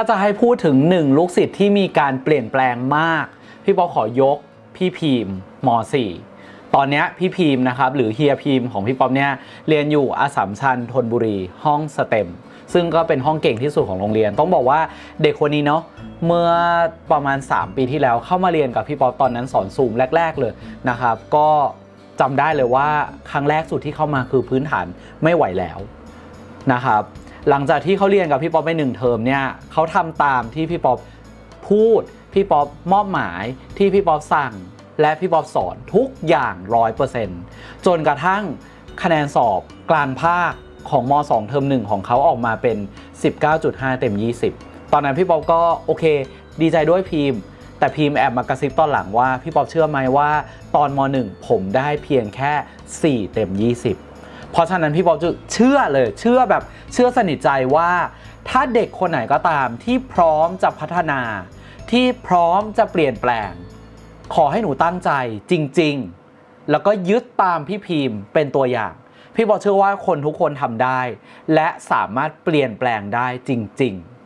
าจะให้พูดถึงหนึ่งลูกศิษย์ที่มีการเปลี่ยนแปลงมาก พี่ป๊อขอยกพี่พีมม .4 ตอนนี้พี่พีมนะครับหรือเฮียพีมของพี่ป๊อปเนี่ยเรียนอยู่อาสัมชัญธนบุรีห้องสเต็มซึ่งก็เป็นห้องเก่งที่สุดของโรงเรียน ต้องบอกว่าเด็กคนนี้เนาะเมื่อประมาณ 3 ปีที่แล้วเข้ามาเรียนกับพี่ป๊อปตอนนั้นสอนซูมแรก ๆ เลยนะครับ ก็จำได้เลยว่าครั้งแรกสุดที่เข้ามาคือพื้นฐานไม่ไหวแล้วนะครับ หลังจากที่เขาเรียนกับพี่ป๊อปไปหนึ่งเทอมเนี่ยเขาทำตามที่พี่ป๊อปพูด พี่ป๊อปมอบหมายที่พี่ป๊อปสั่ง และพี่ป๊อปสอนทุกอย่างร้อยเปอร์เซ็นต์จนกระทั่งคะแนนสอบกลางภาคของม 2 เทอมหนึ่งของเขาออกมาเป็น 19.5 เต็ม 20 ตอนนั้นพี่ป๊อปก็โอเค ดีใจด้วยพีมแต่พีมแอบมากระซิบตอนหลังว่า พี่ป๊อปเชื่อไหมว่า ตอนม .1 ผมได้เพียงแค่ 4 เต็ม 20 เพราะฉะนั้นพี่ป๊อปจะเชื่อเลยเชื่อแบบเชื่อสนิทใจว่า ถ้าเด็กคนไหนก็ตามที่พร้อมจะพัฒนา ที่พร้อมจะเปลี่ยนแปลง ขอให้หนูตั้งใจจริง ๆ แล้วก็ยึดตามพี่พีมเป็นตัวอย่างพี่บอลเชื่อว่าคนทุกคนทำได้ และสามารถเปลี่ยนแปลงได้จริง ๆ